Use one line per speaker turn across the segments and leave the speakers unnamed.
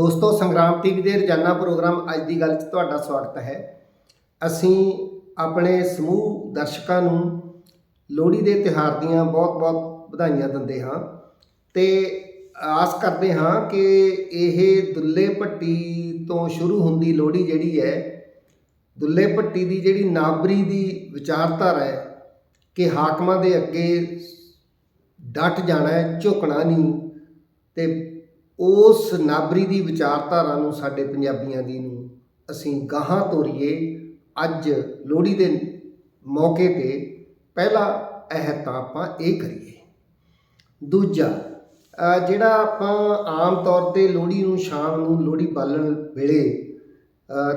ਦੋਸਤੋ, ਸੰਗਰਾਮ ਟੀਵੀ ਦੇ ਰੋਜ਼ਾਨਾ ਪ੍ਰੋਗਰਾਮ ਅੱਜ ਦੀ ਗੱਲ 'ਚ ਤੁਹਾਡਾ ਸਵਾਗਤ ਹੈ। ਅਸੀਂ ਆਪਣੇ ਸਮੂਹ ਦਰਸ਼ਕਾਂ ਨੂੰ ਲੋਹੜੀ ਦੇ ਤਿਉਹਾਰ ਦੀਆਂ ਬਹੁਤ-ਬਹੁਤ ਵਧਾਈਆਂ ਦਿੰਦੇ ਹਾਂ ਤੇ ਆਸ ਕਰਦੇ ਹਾਂ ਕਿ ਇਹ ਦੁੱਲੇ ਭੱਟੀ ਤੋਂ ਸ਼ੁਰੂ ਹੁੰਦੀ ਲੋਹੜੀ ਜਿਹੜੀ ਹੈ, ਦੁੱਲੇ ਭੱਟੀ ਦੀ ਜਿਹੜੀ ਨਾਬਰੀ ਦੀ ਵਿਚਾਰਧਾਰਾ ਹੈ ਕਿ ਹਾਕਮਾਂ ਦੇ ਅੱਗੇ ਡਟ ਜਾਣਾ ਹੈ, ਝੁਕਣਾ ਨਹੀਂ ਤੇ ਉਸ ਨਾਬਰੀ ਦੀ ਵਿਚਾਰਧਾਰਾ ਨੂੰ ਸਾਡੇ ਪੰਜਾਬੀਆਂ ਦੀ ਨੂੰ ਅਸੀਂ ਗਾਹਾਂ ਤੋਰੀਏ, ਅੱਜ ਲੋਹੜੀ ਦੇ ਮੌਕੇ ਤੇ ਪਹਿਲਾ ਇਹ ਤਾਂ ਆਪਾਂ ਇਹ ਕਰੀਏ। ਦੂਜਾ ਜਿਹੜਾ ਆਪਾਂ ਆਮ ਤੌਰ ਤੇ ਲੋਹੜੀ ਨੂੰ ਸ਼ਾਮ ਨੂੰ ਲੋਹੜੀ ਬਾਲਣ ਵੇਲੇ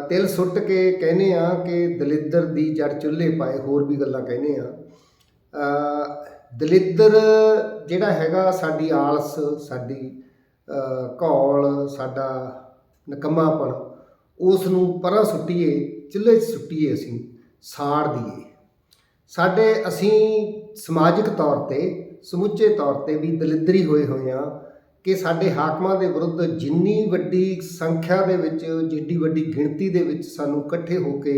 ਤਿਲ ਸੁੱਟ ਕੇ ਕਹਿੰਦੇ ਆ ਕਿ ਦਲਿੱਦਰ ਦੀ ਜੜ ਚੁੱਲ੍ਹੇ ਪਾਏ ਹੋਰ ਵੀ ਗੱਲਾਂ ਕਹਿੰਦੇ ਆ ਦਲਿੱਦਰ ਜਿਹੜਾ ਹੈਗਾ ਸਾਡੀ ਆਲਸ, ਸਾਡੀ ਘੋਲ, ਸਾਡਾ ਨਕੰਮਾਪਣ ਉਸ ਨੂੰ ਪਰਾਂ ਸੁੱਟੀਏ, ਚੁੱਲ੍ਹੇ 'ਚ ਸੁੱਟੀਏ ਅਸੀਂ, ਸਾੜ ਦਈਏ। ਸਾਡੇ ਅਸੀਂ ਸਮਾਜਿਕ ਤੌਰ ਤੇ, ਸਮੁੱਚੇ ਤੌਰ ਤੇ ਵੀ ਦਲਿੱਦਰੀ ਹੋਏ ਹੋਏ ਆ ਕਿ ਸਾਡੇ ਹਾਕਮਾਂ ਦੇ ਵਿਰੁੱਧ ਜਿੰਨੀ ਵੱਡੀ ਸੰਖਿਆ ਦੇ ਵਿੱਚ ਜਿੱਡੀ ਵੱਡੀ ਗਿਣਤੀ ਦੇ ਵਿੱਚ ਸਾਨੂੰ ਇਕੱਠੇ ਹੋ ਕੇ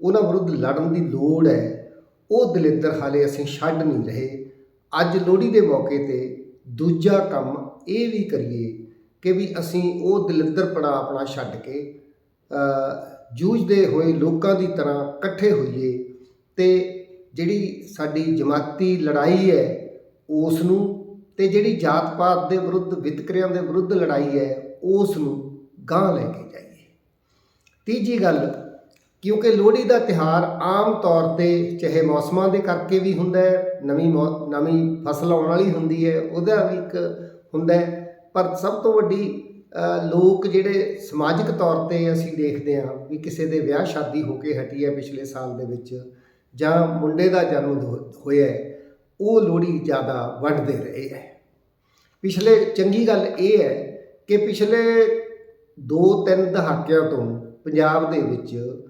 ਉਹਨਾਂ ਵਿਰੁੱਧ ਲੜਨ ਦੀ ਲੋੜ ਹੈ, ਉਹ ਦਲਿੱਦਰ ਹਾਲੇ ਅਸੀਂ ਛੱਡ ਨਹੀਂ ਰਹੇ। ਅੱਜ ਲੋਹੜੀ ਦੇ ਮੌਕੇ ਤੇ ਦੂਜਾ ਕੰਮ ਇਹ ਵੀ ਕਰੀਏ ਕਿ ਵੀ ਅਸੀਂ ਉਹ ਦਲਿੱਦਰਪਣਾ ਆਪਣਾ ਛੱਡ ਕੇ ਜੂਝਦੇ ਹੋਏ ਲੋਕਾਂ ਦੀ ਤਰ੍ਹਾਂ ਇਕੱਠੇ ਹੋਈਏ ਤੇ ਜਿਹੜੀ ਸਾਡੀ ਜਮਾਤੀ ਲੜਾਈ ਹੈ ਉਸ ਨੂੰ ਤੇ ਜਿਹੜੀ ਜਾਤ ਪਾਤ ਦੇ ਵਿਰੁੱਧ, ਵਿਤਕਰਿਆਂ ਦੇ ਵਿਰੁੱਧ ਲੜਾਈ ਹੈ ਉਸ ਨੂੰ ਗਾਂਹ ਲੈ ਕੇ ਜਾਈਏ। ਤੀਜੀ ਗੱਲ, ਕਿਉਂਕਿ ਲੋਹੜੀ ਦਾ ਤਿਹਾਰ ਆਮ ਤੌਰ ਤੇ ਚਾਹੇ ਮੌਸਮਾਂ ਦੇ ਕਰਕੇ ਵੀ ਹੁੰਦਾ ਹੈ, ਨਵੀਂ ਮੌ- ਨਵੀਂ ਫਸਲ ਆਉਣ ਵਾਲੀ ਹੁੰਦੀ ਹੈ, ਉਹਦਾ ਵੀ ਇੱਕ ਹੁੰਦਾ ਪਰ ਸਭ ਤੋਂ ਵੱਡੀ ਲੋਕ ਜਿਹੜੇ ਸਮਾਜਿਕ ਤੌਰ ਤੇ ਅਸੀਂ ਦੇਖਦੇ ਹਾਂ ਵੀ ਕਿਸੇ ਦੇ ਵਿਆਹ ਸ਼ਾਦੀ ਹੋ ਕੇ ਹਟੀ ਹੈ ਪਿਛਲੇ ਸਾਲ ਦੇ ਵਿੱਚ ਜਾਂ ਮੁੰਡੇ ਦਾ ਜਨਮ ਹੋ- ਹੋਇਆ ਉਹ ਲੋਹੜੀ ਜ਼ਿਆਦਾ ਵੰਡਦੇ ਰਹੇ ਹੈ। ਪਿਛਲੇ, ਚੰਗੀ ਗੱਲ ਇਹ ਹੈ ਕਿ ਪਿਛਲੇ 2-3 ਦਹਾਕਿਆਂ ਤੋਂ ਪੰਜਾਬ ਦੇ ਵਿੱਚ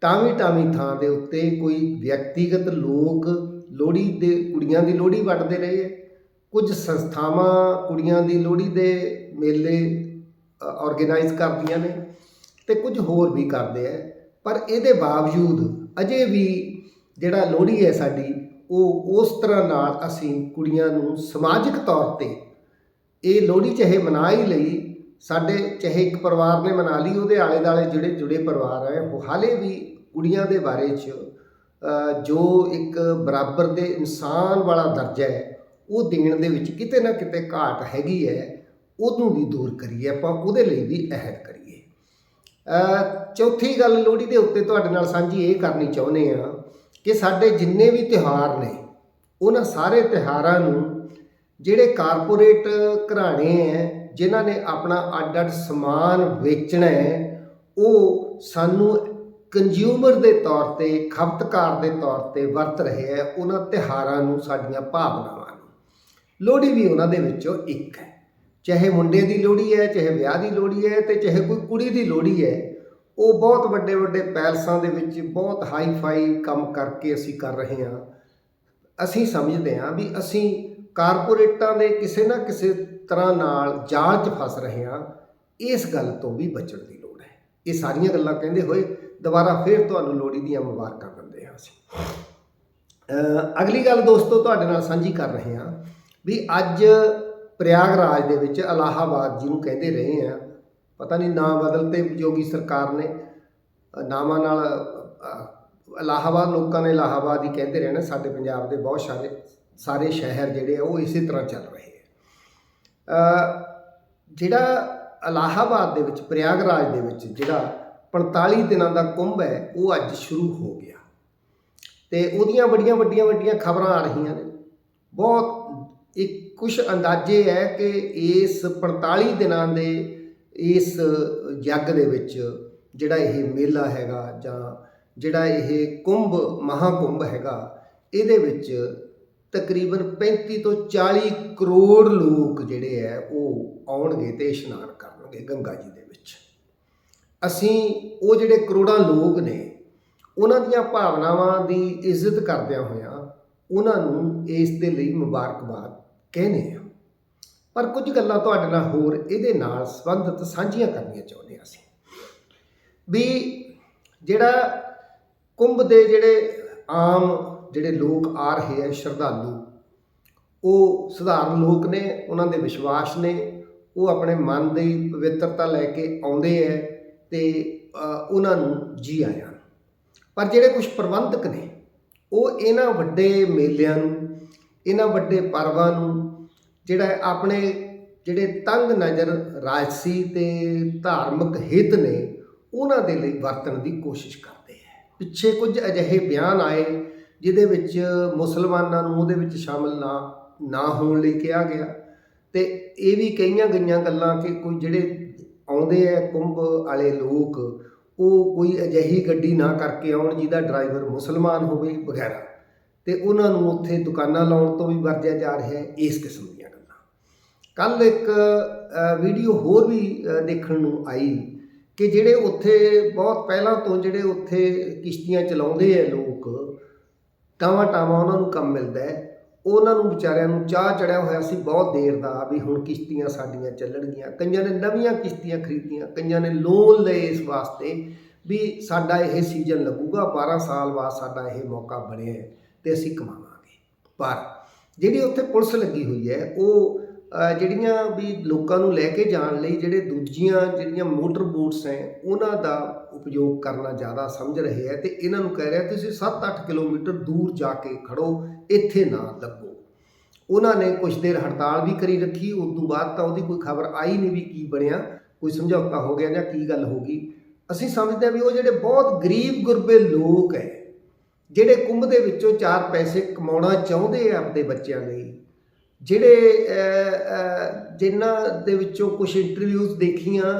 ਟਾਵੀਂ ਟਾਵੀਂ ਥਾਂ ਦੇ ਉੱਤੇ ਕੋਈ ਵਿਅਕਤੀਗਤ ਲੋਕ ਲੋਹੜੀ ਦੇ, ਕੁੜੀਆਂ ਦੀ ਲੋਹੜੀ ਵੰਡਦੇ ਰਹੇ ਹੈ। ਕੁਝ ਸੰਸਥਾਵਾਂ ਕੁੜੀਆਂ ਦੀ ਲੋਹੜੀ ਦੇ ਮੇਲੇ ਆਰਗੇਨਾਈਜ਼ ਕਰਦੀਆਂ ਨੇ ਤੇ ਕੁਝ ਹੋਰ ਵੀ ਕਰਦੇ ਆ ਪਰ ਇਹਦੇ ਬਾਵਜੂਦ ਅਜੇ ਵੀ ਜਿਹੜਾ ਲੋਹੜੀ ਹੈ ਸਾਡੀ, ਉਹ ਉਸ ਤਰ੍ਹਾਂ ਨਾਲ ਅਸੀਂ ਕੁੜੀਆਂ ਨੂੰ ਸਮਾਜਿਕ ਤੌਰ ਤੇ ਇਹ ਲੋਹੜੀ ਚਾਹੇ ਮਨਾ ਹੀ ਲਈ, ਸਾਡੇ ਚਾਹੇ ਇੱਕ ਪਰਿਵਾਰ ਨੇ ਮਨਾ ਲਈ, ਉਹਦੇ ਆਲੇ ਦਾਲੇ ਜਿਹੜੇ ਜੁੜੇ ਪਰਿਵਾਰ ਹੈ ਉਹ ਹਾਲੇ ਵੀ ਕੁੜੀਆਂ ਦੇ ਬਾਰੇ 'ਚ ਜੋ ਇੱਕ ਬਰਾਬਰ ਦੇ ਇਨਸਾਨ ਵਾਲਾ ਦਰਜਾ ਹੈ ਉਹ ਦੇਣ ਦੇ ਵਿੱਚ ਕਿਤੇ ਨਾ ਕਿਤੇ ਘਾਟ ਹੈਗੀ ਹੈ, ਉਹਨੂੰ ਵੀ ਦੂਰ ਕਰੀਏ ਆਪਾਂ, ਉਹਦੇ ਲਈ ਵੀ ਅਹਿਦ ਕਰੀਏ। ਚੌਥੀ ਗੱਲ ਲੋਹੜੀ ਦੇ ਉੱਤੇ ਤੁਹਾਡੇ ਨਾਲ ਸਾਂਝੀ ਇਹ ਕਰਨੀ ਚਾਹੁੰਦੇ ਆ ਕਿ ਸਾਡੇ ਜਿੰਨੇ ਵੀ ਤਿਉਹਾਰ ਨੇ, ਉਹਨਾਂ ਸਾਰੇ ਤਿਉਹਾਰਾਂ ਨੂੰ ਜਿਹੜੇ ਕਾਰਪੋਰੇਟ ਘਰਾਣੇ ਹੈ, ਜਿਨ੍ਹਾਂ ਨੇ ਆਪਣਾ ਅੱਡ ਅੱਡ ਸਮਾਨ ਵੇਚਣਾ ਹੈ, ਉਹ ਸਾਨੂੰ ਕੰਜ਼ਿਊਮਰ ਦੇ ਤੌਰ ਤੇ, ਖਪਤਕਾਰ ਦੇ ਤੌਰ ਤੇ ਵਰਤ ਰਹੇ ਹੈ, ਉਹਨਾਂ ਤਿਉਹਾਰਾਂ ਨੂੰ ਸਾਡੀਆਂ ਭਾਵਨਾਵਾਂ ਲੋਹੜੀ ਵੀ ਉਹਨਾਂ ਦੇ ਵਿੱਚੋਂ ਇੱਕ ਹੈ। ਚਾਹੇ ਮੁੰਡੇ ਦੀ ਲੋਹੜੀ ਹੈ, ਚਾਹੇ ਵਿਆਹ ਦੀ ਲੋਹੜੀ ਹੈ ਤੇ ਚਾਹੇ ਕੋਈ ਕੁੜੀ ਦੀ ਲੋਹੜੀ ਹੈ, ਉਹ ਬਹੁਤ ਵੱਡੇ ਵੱਡੇ ਪੈਲਸਾਂ ਦੇ ਵਿੱਚ ਬਹੁਤ ਹਾਈ ਫਾਈ ਕੰਮ ਕਰਕੇ ਅਸੀਂ ਕਰ ਰਹੇ ਹਾਂ। ਅਸੀਂ ਸਮਝਦੇ ਹਾਂ ਵੀ ਅਸੀਂ ਕਾਰਪੋਰੇਟਾਂ ਦੇ ਕਿਸੇ ਨਾ ਕਿਸੇ ਤਰ੍ਹਾਂ ਨਾਲ ਜਾਲ 'ਚ ਫਸ ਰਹੇ ਹਾਂ, ਇਸ ਗੱਲ ਤੋਂ ਵੀ ਬਚਣ ਦੀ ਲੋੜ ਹੈ। ਇਹ ਸਾਰੀਆਂ ਗੱਲਾਂ ਕਹਿੰਦੇ ਹੋਏ ਦੁਬਾਰਾ ਫਿਰ ਤੁਹਾਨੂੰ ਲੋਹੜੀ ਦੀਆਂ ਮੁਬਾਰਕਾਂ ਦਿੰਦੇ ਹਾਂ ਅਸੀਂ। ਅਗਲੀ ਗੱਲ ਦੋਸਤੋ ਤੁਹਾਡੇ ਨਾਲ ਸਾਂਝੀ ਕਰ ਰਹੇ ਹਾਂ। ਵੀ ਅੱਜ ਪ੍ਰਯਾਗਰਾਜ ਦੇ ਵਿੱਚ ਇਲਾਹਾਬਾਦ ਜਿਹਨੂੰ ਕਹਿੰਦੇ ਰਹੇ ਆ ਪਤਾ ਨਹੀਂ ਨਾਂ ਬਦਲਤੇ ਯੋਗੀ ਸਰਕਾਰ ਨੇ ਨਾਵਾਂ ਨਾਲ ਅ, ਇਲਾਹਾਬਾਦ ਲੋਕਾਂ ਨੇ ਇਲਾਹਾਬਾਦ ਹੀ ਕਹਿੰਦੇ ਰਹਿਣਾ ਸਾਡੇ ਪੰਜਾਬ ਦੇ ਬਹੁਤ ਸਾਰੇ ਸਾਰੇ ਸ਼ਹਿਰ ਜਿਹੜੇ ਆ ਉਹ ਇਸੇ ਤਰ੍ਹਾਂ ਚੱਲ ਰਹੇ ਆ। ਜਿਹੜਾ ਇਲਾਹਾਬਾਦ ਦੇ ਵਿੱਚ ਪ੍ਰਯਾਗਰਾਜ ਦੇ ਵਿੱਚ ਜਿਹੜਾ 45 ਦਿਨਾਂ ਦਾ ਕੁੰਭ ਹੈ ਉਹ ਅੱਜ ਸ਼ੁਰੂ ਹੋ ਗਿਆ। ਤੇ ਉਹਦੀਆਂ ਬੜੀਆਂ ਵੱਡੀਆਂ ਵੱਡੀਆਂ ਖਬਰਾਂ ਆ ਰਹੀਆਂ ਨੇ। ਬਹੁਤ ਇੱਕ ਕੁਝ ਅੰਦਾਜ਼ੇ ਹੈ ਕਿ ਇਸ 45 ਦਿਨਾਂ ਦੇ ਇਸ ਯੱਗ ਦੇ ਵਿੱਚ ਜਿਹੜਾ ਇਹ ਮੇਲਾ ਹੈਗਾ ਜਾਂ ਜਿਹੜਾ ਇਹ ਕੁੰਭ, ਮਹਾਕੁੰਭ ਹੈਗਾ, ਇਹਦੇ ਵਿੱਚ ਤਕਰੀਬਨ 35 ਤੋਂ 40 ਕਰੋੜ ਲੋਕ ਜਿਹੜੇ ਹੈ ਉਹ ਆਉਣਗੇ ਤੇ ਇਸ਼ਨਾਨ ਕਰਨਗੇ ਗੰਗਾ ਜੀ ਦੇ ਵਿੱਚ। ਅਸੀਂ ਉਹ ਜਿਹੜੇ ਕਰੋੜਾਂ ਲੋਕ ਨੇ, ਉਹਨਾਂ ਦੀਆਂ ਭਾਵਨਾਵਾਂ ਦੀ ਇੱਜ਼ਤ ਕਰਦਿਆਂ ਹੋਇਆਂ ਉਹਨਾਂ ਨੂੰ ਇਸ ਦੇ ਲਈ ਮੁਬਾਰਕਬਾਦ ਕਹਿੰਦੇ ਆ ਪਰ ਕੁਝ ਗੱਲਾਂ ਤੁਹਾਡੇ ਨਾਲ ਹੋਰ ਇਹਦੇ ਨਾਲ ਸੰਬੰਧਿਤ ਸਾਂਝੀਆਂ ਕਰਨੀਆਂ ਚਾਹੁੰਦੇ ਹਾਂ ਅਸੀਂ। ਵੀ ਜਿਹੜਾ ਕੁੰਭ ਦੇ ਜਿਹੜੇ ਆਮ ਜਿਹੜੇ ਲੋਕ ਆ ਰਹੇ ਆ, ਸ਼ਰਧਾਲੂ, ਉਹ ਸਧਾਰਨ ਲੋਕ ਨੇ, ਉਹਨਾਂ ਦੇ ਵਿਸ਼ਵਾਸ ਨੇ, ਉਹ ਆਪਣੇ ਮਨ ਦੀ ਪਵਿੱਤਰਤਾ ਲੈ ਕੇ ਆਉਂਦੇ ਐ ਤੇ ਉਹਨਾਂ ਨੂੰ ਜੀ ਆਇਆਂ। ਪਰ ਜਿਹੜੇ ਕੁਝ ਪ੍ਰਬੰਧਕ ਨੇ ਉਹ ਇਹਨਾਂ ਵੱਡੇ ਮੇਲਿਆਂ ਨੂੰ, ਇਹਨਾਂ ਵੱਡੇ ਪਰਵਾਂ ਨੂੰ, ਜਿਹੜਾ ਆਪਣੇ ਜਿਹੜੇ ਤੰਗ ਨਜ਼ਰ ਰਾਜਸੀ ਤੇ ਧਾਰਮਿਕ ਹਿੱਤ ਨੇ, ਉਹਨਾਂ ਦੇ ਲਈ ਵਰਤਣ ਦੀ ਕੋਸ਼ਿਸ਼ ਕਰਦੇ ਹੈ ਪਿੱਛੇ ਕੁਝ ਅਜਿਹੇ ਬਿਆਨ ਆਏ, ਜਿਹਦੇ ਵਿੱਚ ਮੁਸਲਮਾਨਾਂ ਨੂੰ ਉਹਦੇ ਵਿੱਚ ਸ਼ਾਮਲ ਨਾ ਨਾ ਹੋਣ ਲਈ ਕਿਹਾ ਗਿਆ। ਤੇ ਇਹ ਵੀ ਕਹੀਆਂ ਗਈਆਂ ਗੱਲਾਂ ਕਿ ਕੋਈ ਜਿਹੜੇ ਆਉਂਦੇ ਆ ਕੁੰਭ ਵਾਲੇ ਲੋਕ ਉਹ ਕੋਈ ਅਜਿਹੀ ਗੱਡੀ ਨਾ ਕਰਕੇ ਆਉਣ ਜਿਹਦਾ ਡਰਾਈਵਰ ਮੁਸਲਮਾਨ ਹੋਵੇ ਵਗੈਰਾ। ਤੇ ਉਹਨਾਂ ਨੂੰ ਉੱਥੇ ਦੁਕਾਨਾਂ ਲਾਉਣ ਤੋਂ ਵੀ ਵਰਜਿਆ ਜਾ ਰਿਹਾ ਹੈ ਇਸ ਕਿਸਮ ਦੀਆਂ ਗੱਲਾਂ। ਕੱਲ ਇੱਕ ਵੀਡੀਓ ਹੋਰ ਵੀ ਦੇਖਣ ਨੂੰ ਆਈ ਕਿ ਜਿਹੜੇ ਉੱਥੇ ਬਹੁਤ ਪਹਿਲਾਂ ਤੋਂ ਜਿਹੜੇ ਉੱਥੇ ਕਿਸ਼ਤੀਆਂ ਚਲਾਉਂਦੇ ਆ ਲੋਕ ਟਾਵਾਂ ਟਾਵਾਂ ਉਹਨਾਂ ਨੂੰ ਕੰਮ ਮਿਲਦਾ ਹੈ। ਉਹਨਾਂ ਨੂੰ ਵਿਚਾਰਿਆਂ ਨੂੰ ਚਾਹ ਚੜਿਆ ਹੋਇਆ ਸੀ ਬਹੁਤ ਦੇਰ ਦਾ ਵੀ ਹੁਣ ਕਿਸ਼ਤੀਆਂ ਸਾਡੀਆਂ ਚੱਲਣਗੀਆਂ। ਕਈਆਂ ਨੇ ਨਵੀਆਂ ਕਿਸ਼ਤੀਆਂ ਖਰੀਦੀਆਂ, ਕਈਆਂ ਨੇ ਲੋਨ ਲਏ ਇਸ ਵਾਸਤੇ ਵੀ ਸਾਡਾ ਇਹ ਸੀਜ਼ਨ ਲੱਗੂਗਾ 12 ਸਾਲ ਬਾਅਦ ਸਾਡਾ ਇਹ ਮੌਕਾ ਬਣਿਆ ਹੈ ਤੇ ਅਸੀਂ ਕਮਾਵਾਂਗੇ। ਪਰ ਜਿਹੜੀ ਉੱਥੇ ਪੁਲਿਸ ਲੱਗੀ ਹੋਈ ਹੈ, ਉਹ ਜਿਹੜੀਆਂ ਵੀ ਲੋਕਾਂ ਨੂੰ ਲੈ ਕੇ ਜਾਣ ਲਈ ਜਿਹੜੇ ਦੂਜੀਆਂ ਜਿਹੜੀਆਂ ਮੋਟਰ ਬੋਟਸ ਹੈ, ਉਹਨਾਂ ਦਾ ਉਪਯੋਗ ਕਰਨਾ ਜ਼ਿਆਦਾ ਸਮਝ ਰਹੇ ਹੈ ਤੇ ਇਹਨਾਂ ਨੂੰ ਕਹਿ ਰਿਹਾ ਤੁਸੀਂ 7-8 ਕਿਲੋਮੀਟਰ ਦੂਰ ਜਾ ਕੇ ਖੜੋ, ਇੱਥੇ ਨਾ ਲੱਗੋ। ਉਹਨਾਂ ਨੇ ਕੁਝ ਦੇਰ ਹੜਤਾਲ ਵੀ ਕਰੀ ਰੱਖੀ, ਉਸ ਤੋਂ ਬਾਅਦ ਤਾਂ ਉਹਦੀ ਕੋਈ ਖਬਰ ਆਈ ਨਹੀਂ ਵੀ ਕੀ ਬਣਿਆ, ਕੋਈ ਸਮਝੌਤਾ ਹੋ ਗਿਆ ਜਾਂ ਕੀ ਗੱਲ ਹੋ ਗਈ। ਅਸੀਂ ਸਮਝਦੇ ਹਾਂ ਵੀ ਉਹ ਜਿਹੜੇ ਬਹੁਤ ਗਰੀਬ ਗੁਰਬੇ ਲੋਕ ਹੈ, ਜਿਹੜੇ ਕੁੰਭ ਦੇ ਵਿੱਚੋਂ ਚਾਰ ਪੈਸੇ ਕਮਾਉਣਾ ਚਾਹੁੰਦੇ ਆ ਆਪਣੇ ਬੱਚਿਆਂ ਲਈ ਜਿਹੜੇ ਅਹ, ਜਿਨ੍ਹਾਂ ਦੇ ਵਿੱਚੋਂ ਕੁਝ ਇੰਟਰਵਿਊਜ਼ ਦੇਖੀਆਂ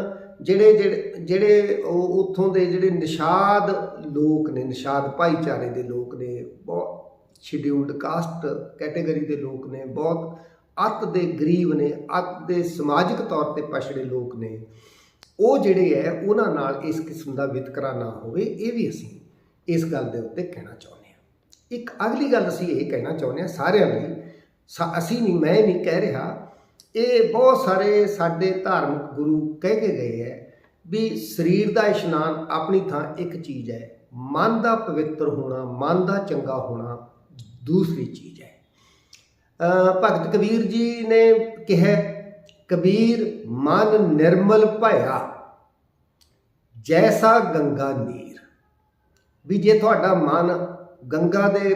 ਜਿਹੜੇ ਜਿਹੜੇ ਜਿਹੜੇ ਉਹ ਉੱਥੋਂ ਦੇ ਜਿਹੜੇ ਨਿਸ਼ਾਦ ਲੋਕ ਨੇ ਨਿਸ਼ਾਦ ਭਾਈਚਾਰੇ ਦੇ ਲੋਕ ਨੇ ਬਹੁਤ ਸ਼ਡਿਊਲਡ ਕਾਸਟ ਕੈਟਾਗਰੀ ਦੇ ਲੋਕ ਨੇ ਬਹੁਤ ਅੱਤ ਦੇ ਗਰੀਬ ਨੇ ਅੱਤ ਦੇ ਸਮਾਜਿਕ ਤੌਰ ਤੇ ਪਛੜੇ ਲੋਕ ਨੇ ਉਹ ਜਿਹੜੇ ਹੈ ਉਹਨਾਂ ਨਾਲ ਇਸ ਕਿਸਮ ਦਾ ਵਿਤਕਰਾ ਨਾ ਹੋਵੇ ਇਹ ਵੀ ਅਸੀਂ ਇਸ ਗੱਲ ਦੇ ਉੱਤੇ ਕਹਿਣਾ ਚਾਹੁੰਦੇ ਹਾਂ। ਇੱਕ ਅਗਲੀ ਗੱਲ ਅਸੀਂ ਇਹ ਕਹਿਣਾ ਚਾਹੁੰਦੇ ਹਾਂ ਸਾਰਿਆਂ ਲਈ ਅਸੀਂ ਨਹੀਂ, ਮੈਂ ਨਹੀਂ ਕਹਿ ਰਿਹਾ। ਇਹ ਬਹੁਤ ਸਾਰੇ ਸਾਡੇ ਧਾਰਮਿਕ ਗੁਰੂ ਕਹਿ ਕੇ ਗਏ ਹੈ ਵੀ ਸਰੀਰ ਦਾ ਇਸ਼ਨਾਨ ਆਪਣੀ ਥਾਂ ਇੱਕ ਚੀਜ਼ ਹੈ ਮਨ ਦਾ ਪਵਿੱਤਰ ਹੋਣਾ, ਮਨ ਦਾ ਚੰਗਾ ਹੋਣਾ ਦੂਸਰੀ ਚੀਜ਼ ਹੈ ਭਗਤ ਕਬੀਰ ਜੀ ਨੇ ਕਿਹਾ, ਕਬੀਰ, ਮਨ ਨਿਰਮਲ ਭਇਆ, ਜੈਸਾ ਗੰਗਾ ਨੀਰ। ਵੀ ਜੇ ਤੁਹਾਡਾ ਮਨ ਗੰਗਾ ਦੇ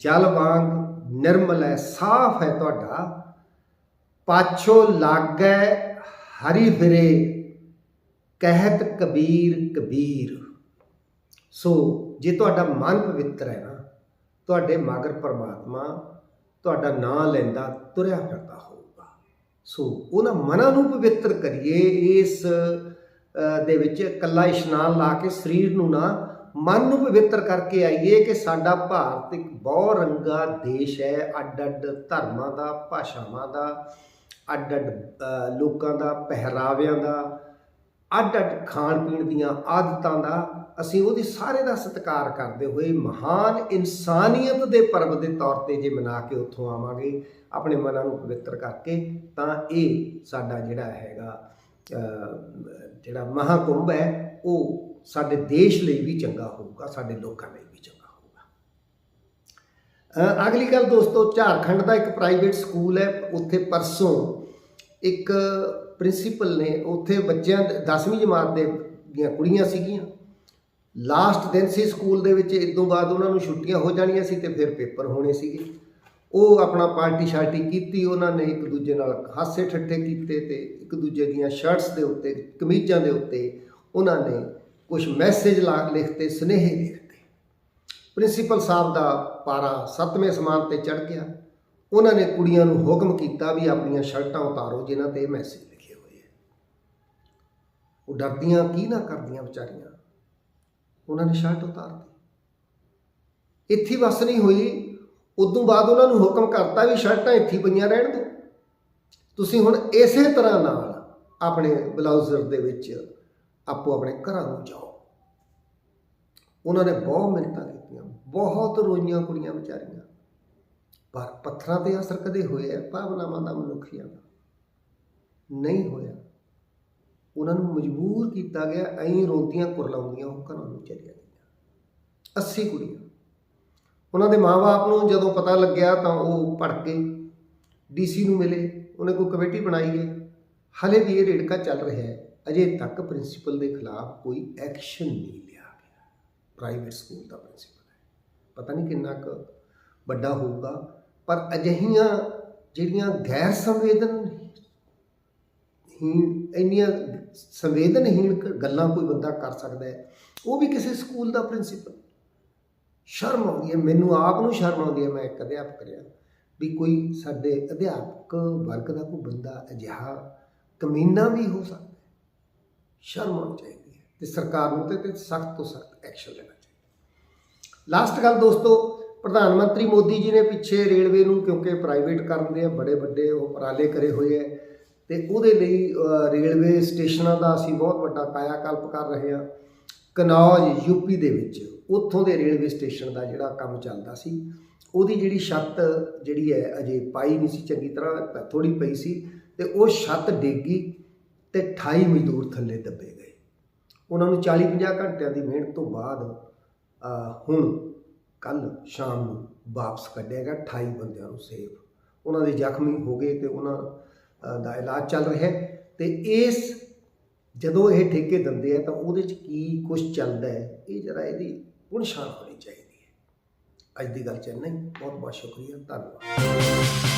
ਜਲ ਵਾਂਗ ਨਿਰਮਲ ਹੈ, ਸਾਫ਼ ਹੈ ਤੁਹਾਡਾ। ਪਾਛੋ ਲਾਗੈ ਹਰੀ ਫਿਰੇ, ਕਹਿਤ ਕਬੀਰ ਕਬੀਰ। ਸੋ ਜੇ ਤੁਹਾਡਾ ਮਨ ਪਵਿੱਤਰ ਹੈ ਨਾ, ਤੁਹਾਡੇ ਮਗਰ ਪਰਮਾਤਮਾ ਤੁਹਾਡਾ ਨਾਂ ਲੈਂਦਾ, ਤੁਰਿਆ ਫਿਰਦਾ ਹੋਊਗਾ। ਸੋ ਉਹਨਾਂ ਮਨਾਂ ਨੂੰ ਪਵਿੱਤਰ ਕਰੀਏ, ਇਸ ਦੇ ਵਿੱਚ ਇਕੱਲਾ ਇਸ਼ਨਾਨ ਲਾ ਕੇ ਸਰੀਰ ਨੂੰ ਨਾ ਮਨ ਨੂੰ ਪਵਿੱਤਰ ਕਰਕੇ ਆਈਏ ਕਿ ਸਾਡਾ ਭਾਰਤ ਇੱਕ ਬਹੁ ਰੰਗਾ ਦੇਸ਼ ਹੈ। ਅੱਡ ਅੱਡ ਧਰਮਾਂ ਦਾ, ਭਾਸ਼ਾਵਾਂ ਦਾ ਅੱਡ ਅੱਡ ਲੋਕਾਂ ਦਾ, ਪਹਿਰਾਵਿਆਂ ਦਾ ਅੱਡ ਅੱਡ ਖਾਣ ਪੀਣ ਦੀਆਂ ਆਦਤਾਂ ਦਾ ਅਸੀਂ ਉਹਦੇ ਸਾਰੇ ਦਾ ਸਤਿਕਾਰ ਕਰਦੇ ਹੋਏ ਮਹਾਨ ਇਨਸਾਨੀਅਤ ਦੇ ਪਰਬ ਦੇ ਤੌਰ ਤੇ ਜੇ ਮਨਾ ਕੇ ਉੱਥੋਂ ਆਵਾਂਗੇ ਆਪਣੇ ਮਨਾਂ ਨੂੰ ਪਵਿੱਤਰ ਕਰਕੇ, ਤਾਂ ਇਹ ਸਾਡਾ ਜਿਹੜਾ ਹੈਗਾ ਜਿਹੜਾ ਮਹਾਕੁੰਭ ਹੈ ਉਹ ਸਾਡੇ ਦੇਸ਼ ਲਈ ਵੀ ਚੰਗਾ ਹੋਊਗਾ, ਸਾਡੇ ਲੋਕਾਂ ਲਈ ਵੀ ਚੰਗਾ ਹੋਊਗਾ। ਅਗਲੀ ਗੱਲ ਦੋਸਤੋ, ਝਾਰਖੰਡ ਦਾ ਇੱਕ ਪ੍ਰਾਈਵੇਟ ਸਕੂਲ ਹੈ। ਉੱਥੇ ਪਰਸੋਂ ਇੱਕ ਪ੍ਰਿੰਸੀਪਲ ਨੇ, ਉੱਥੇ ਬੱਚਿਆਂ 10ਵੀਂ ਜਮਾਤ ਦੇ ਦੀਆਂ ਕੁੜੀਆਂ ਸੀਗੀਆਂ। ਲਾਸਟ ਦਿਨ ਸੀ ਸਕੂਲ ਦੇ ਵਿੱਚ, ਇਸ ਤੋਂ ਬਾਅਦ ਉਹਨਾਂ ਨੂੰ ਛੁੱਟੀਆਂ ਹੋ ਜਾਣੀਆਂ ਸੀ ਤੇ ਫਿਰ ਪੇਪਰ ਹੋਣੇ ਸੀਗੇ। ਉਹ ਆਪਣਾ ਪਾਰਟੀ ਸ਼ਾਰਟੀ ਕੀਤੀ, ਉਹਨਾਂ ਨੇ ਇੱਕ ਦੂਜੇ ਨਾਲ ਹਾਸੇ ਠੱਠੇ ਕੀਤੇ ਤੇ ਇੱਕ ਦੂਜੇ ਦੀਆਂ ਸ਼ਰਟਸ ਦੇ ਉੱਤੇ, ਕਮੀਜ਼ਾਂ ਦੇ ਉੱਤੇ ਉਹਨਾਂ ਨੇ ਕੁਝ ਮੈਸੇਜ ਲਾ ਲਿਖਤੇ, ਸੁਨੇਹੇ ਲਿਖਤੇ। ਪ੍ਰਿੰਸੀਪਲ ਸਾਹਿਬ ਦਾ ਪਾਰਾ ਸੱਤਵੇਂ ਸਮਾਨ ਤੇ ਚੜ ਗਿਆ। ਉਹਨਾਂ ਨੇ ਕੁੜੀਆਂ ਨੂੰ ਹੁਕਮ ਕੀਤਾ ਵੀ ਆਪਣੀਆਂ ਸ਼ਰਟਾਂ ਉਤਾਰੋ ਜਿਨ੍ਹਾਂ ਤੇ ਮੈਸੇਜ ਲਿਖੇ ਹੋਏ ਹੈ ਉਹ ਡਰਦੀਆਂ ਕੀ ਨਾ ਕਰਦੀਆਂ ਵਿਚਾਰੀਆਂ। ਉਹਨਾਂ ਨੇ ਸ਼ਰਟ ਉਤਾਰਤੀ। ਇੱਥੇ ਵਸ ਨਹੀਂ ਹੋਈ। ਉਦੋਂ ਬਾਅਦ ਉਹਨਾਂ ਨੂੰ ਹੁਕਮ ਕਰਤਾ ਵੀ ਸ਼ਰਟਾਂ ਇੱਥੇ ਪਈਆਂ ਰਹਿਣ ਦਿਓ। ਤੁਸੀਂ ਹੁਣ ਇਸੇ ਤਰ੍ਹਾਂ ਨਾਲ ਆਪਣੇ ਬਲਾਊਜ਼ਰ ਦੇ ਵਿੱਚ ਆਪੋ ਆਪਣੇ ਘਰਾਂ ਨੂੰ ਜਾਓ। ਉਹਨਾਂ ਨੇ ਬਹੁਤ ਮਿਹਨਤਾਂ ਕੀਤੀਆਂ, ਬਹੁਤ ਰੋਈਆਂ ਕੁੜੀਆਂ ਵਿਚਾਰੀਆਂ। ਪਰ ਪੱਥਰਾਂ ਤੇ ਅਸਰ ਕਦੇ ਹੋਇਆ ਭਾਵਨਾਵਾਂ ਦਾ ਮਨੁੱਖੀਆਂ ਦਾ। ਨਹੀਂ ਹੋਇਆ। ਉਹਨਾਂ ਨੂੰ ਮਜਬੂਰ ਕੀਤਾ ਗਿਆ ਐਂ ਰੋਂਦੀਆਂ ਕੁਰਲਾਉਂਦੀਆਂ ਉਹ ਘਰਾਂ ਨੂੰ ਚਲੀਆਂ ਗਈਆਂ। 80 ਕੁੜੀਆਂ। ਉਹਨਾਂ ਦੇ ਮਾਪੇ ਨੂੰ ਜਦੋਂ ਪਤਾ ਲੱਗਿਆ ਤਾਂ ਉਹ ਭੜਕੇ ਡੀਸੀ ਨੂੰ ਮਿਲੇ, ਉਹਨੇ ਕੋਈ ਕਮੇਟੀ ਬਣਾਈ ਹੈ। ਹਲੇ ਵੀ ਇਹ ਰੇੜਕਾ ਚੱਲ ਰਿਹਾ ਹੈ। ਅਜੇ ਤੱਕ ਪ੍ਰਿੰਸੀਪਲ ਦੇ ਖਿਲਾਫ ਕੋਈ ਐਕਸ਼ਨ ਨਹੀਂ ਲਿਆ ਗਿਆ। ਪ੍ਰਾਈਵੇਟ ਸਕੂਲ ਦਾ ਪ੍ਰਿੰਸੀਪਲ ਹੈ। ਪਤਾ ਨਹੀਂ ਕਿੰਨਾ ਕੁ ਵੱਡਾ ਹੋਊਗਾ, ਪਰ ਅਜਿਹੀਆਂ ਜਿਹੜੀਆਂ ਗੈਰ ਸੰਵੇਦਨ ਹੀਣ ਇੰਨੀਆਂ ਸੰਵੇਦਨਹੀਣ ਕ- ਗੱਲਾਂ ਕੋਈ ਬੰਦਾ ਕਰ ਸਕਦਾ ਹੈ, ਉਹ ਵੀ ਕਿਸੇ ਸਕੂਲ ਦਾ ਪ੍ਰਿੰਸੀਪਲ। ਸ਼ਰਮ ਆਉਂਦੀ ਹੈ, ਮੈਨੂੰ ਆਪ ਨੂੰ ਸ਼ਰਮ ਆਉਂਦੀ ਹੈ, ਮੈਂ ਇੱਕ ਅਧਿਆਪਕ ਰਿਹਾ, ਵੀ ਕੋਈ ਸਾਡੇ ਅਧਿਆਪਕ ਵਰਗ ਦਾ ਕੋਈ ਬੰਦਾ ਅਜਿਹਾ ਕਮੀਨਾ ਵੀ ਹੋ ਸਕਦਾ। ਸ਼ਰਮ ਆਉਣੀ ਚਾਹੀਦੀ ਹੈ ਤੇ ਸਰਕਾਰ ਨੂੰ ਤੇ ਸਖਤ ਤੋਂ ਸਖਤ ਐਕਸ਼ਨ ਲੈਣਾ ਚਾਹੀਦਾ। ਲਾਸਟ ਗੱਲ ਦੋਸਤੋ, ਪ੍ਰਧਾਨ ਮੰਤਰੀ ਮੋਦੀ ਜੀ ਨੇ ਪਿੱਛੇ ਰੇਲਵੇ ਨੂੰ ਕਿਉਂਕਿ ਪ੍ਰਾਈਵੇਟ ਕਰਨ ਦੇ ਬੜੇ ਵੱਡੇ ਉਪਰਾਲੇ ਕਰੇ ਹੋਏ ਹੈ ਤੇ ਉਹਦੇ ਲਈ ਰੇਲਵੇ ਸਟੇਸ਼ਨਾਂ ਦਾ ਅਸੀਂ ਬਹੁਤ ਵੱਡਾ ਕਾਇਆਕਲਪ ਕਰ ਰਹੇ ਹਾਂ। ਕਨੌਜ ਯੂਪੀ ਦੇ ਵਿੱਚ, ਉੱਥੋਂ ਦੇ ਰੇਲਵੇ ਸਟੇਸ਼ਨ ਦਾ ਜਿਹੜਾ ਕੰਮ ਚੱਲਦਾ ਸੀ, ਉਹਦੀ ਜਿਹੜੀ ਛੱਤ ਜਿਹੜੀ ਹੈ, ਅਜੇ ਪਾਈ ਨਹੀਂ ਸੀ ਚੰਗੀ ਤਰ੍ਹਾਂ ਥੋੜੀ ਪਈ ਸੀ ਤੇ ਉਹ ਛੱਤ ਡੇਗੀ ਤੇ 28 ਮਜ਼ਦੂਰ ਥੱਲੇ ਦੱਬੇ ਗਏ। ਉਹਨਾਂ ਨੂੰ 40-50 ਘੰਟਿਆਂ ਦੀ ਮਿਹਨਤ ਤੋਂ ਬਾਅਦ ਹੁਣ ਕੱਲ ਸ਼ਾਮ ਨੂੰ ਵਾਪਸ ਕੱਢਿਆ ਗਿਆ 28 ਬੰਦਿਆਂ ਨੂੰ ਸੇਫ। ਉਹਨਾਂ ਦੇ ਜ਼ਖਮੀ ਹੋ ਗਏ ਤੇ ਉਹਨਾਂ ਦਾ ਇਲਾਜ ਚੱਲ ਰਿਹਾ ਹੈ ਤੇ ਇਸ ਜਦੋਂ ਇਹ ਠੇਕੇ ਦਿੰਦੇ ਆ ਤਾਂ ਉਹਦੇ ਚ ਕੀ ਕੁਝ ਚੱਲਦਾ ਹੈ, ਇਹ ਜਰਾ ਇਹਦੀ ਪੁਣਛਾਣ ਹੋਣੀ ਚਾਹੀਦੀ ਹੈ। ਅੱਜ ਦੀ ਗੱਲ ਚ ਇੰਨਾ ਹੀ। ਬਹੁਤ ਬਹੁਤ ਸ਼ੁਕਰੀਆ। ਧੰਨਵਾਦ।